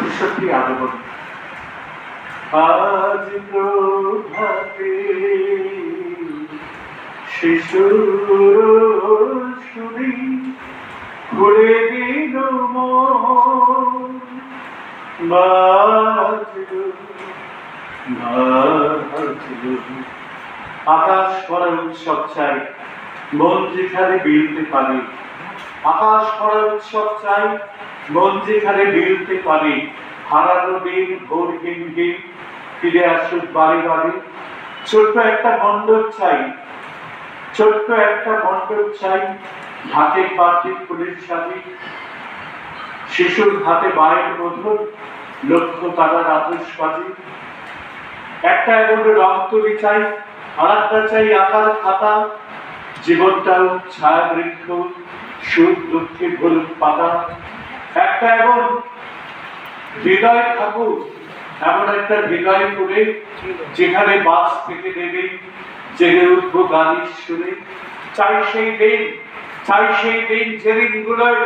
সত্যি সত্যি আগমন। আজ প্রভাতে শিশুর শুনি ঘুরে দিল আকাশ করার উৎসব চাই, মন যেখানে বিলতে পারে। আকাশ করার উৎসব চাই, মন যেখানে বিলতে পারে হারানো দিন ভোর হিম হিম ফিরে আসুক বাড়ি বাড়ি। ছোট্ট একটা মণ্ডপ চাই, ছোট্ট একটা মণ্ডপ চাই ঢাকে পাখি ফুলের সাথে শিশুর হাতে মায়ের মধুর লক্ষ্য তারার আতসবাজি একটা এমন রং তুলি চাই আর একটা চাই আকার খাতা। জীবনটাও ছায়া বৃক্ষ সুখ, দুঃখে ভুলুক পাতা একটা এমন হৃদয় ঠাকুর, এমন একটা হৃদয় করে যেখানে বাস থেকে নেবে জেগে উঠবো গানের সুরে। চাই সেই দিন, চাই সেই দিন যেদিন গুলোয়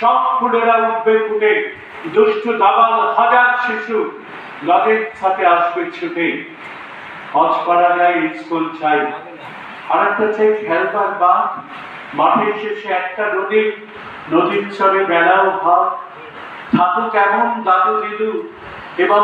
সব ফুলেরা উঠবে ফুটে। দুষ্ট দাবাল হাজার শিশু লজের সাথে আসবে ছুটে। হজপাড়া যায় স্কুল চাই। আর একটা চাই, খেলবার মাঠ মাঠের শেষে একটা নদী নদীর চরে বেলাও ভাব থাকুক কেমন দাদু দিদু এবং